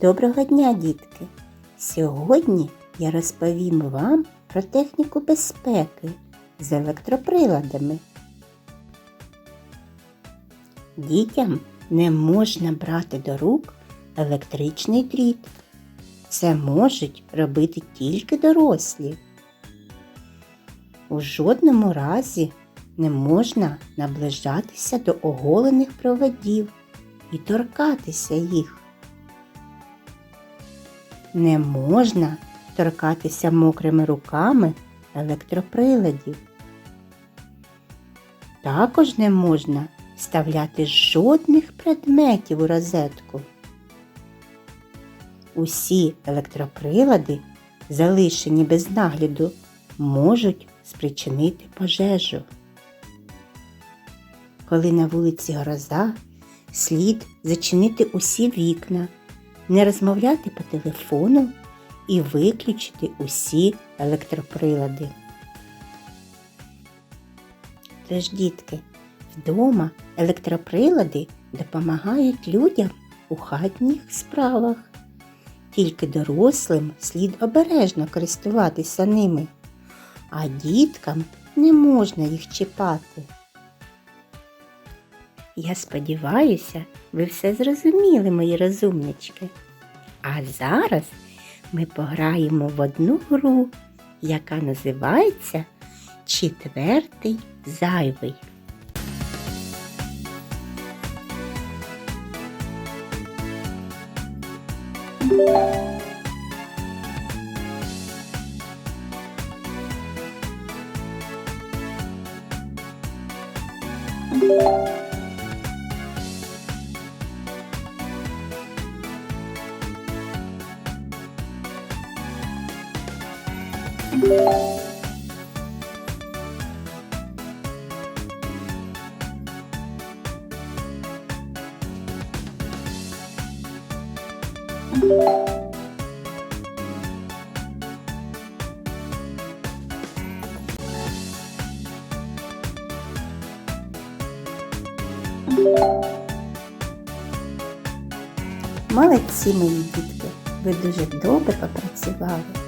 Доброго дня, дітки! Сьогодні я розповім вам про техніку безпеки з електроприладами. Дітям не можна брати до рук електричний дріт. Це можуть робити тільки дорослі. У жодному разі не можна наближатися до оголених проводів і торкатися їх. Не можна торкатися мокрими руками електроприладів. Також не можна вставляти жодних предметів у розетку. Усі електроприлади, залишені без нагляду, можуть спричинити пожежу. Коли на вулиці гроза, слід зачинити усі вікна, не розмовляти по телефону і виключити усі електроприлади. Тож, дітки, вдома електроприлади допомагають людям у хатніх справах. Тільки дорослим слід обережно користуватися ними, а діткам не можна їх чіпати. Я сподіваюся, ви все зрозуміли, мої розумнички. А зараз ми пограємо в одну гру, яка називається Четвертий зайвий. Молодці, мої дітки, ви дуже добре попрацювали.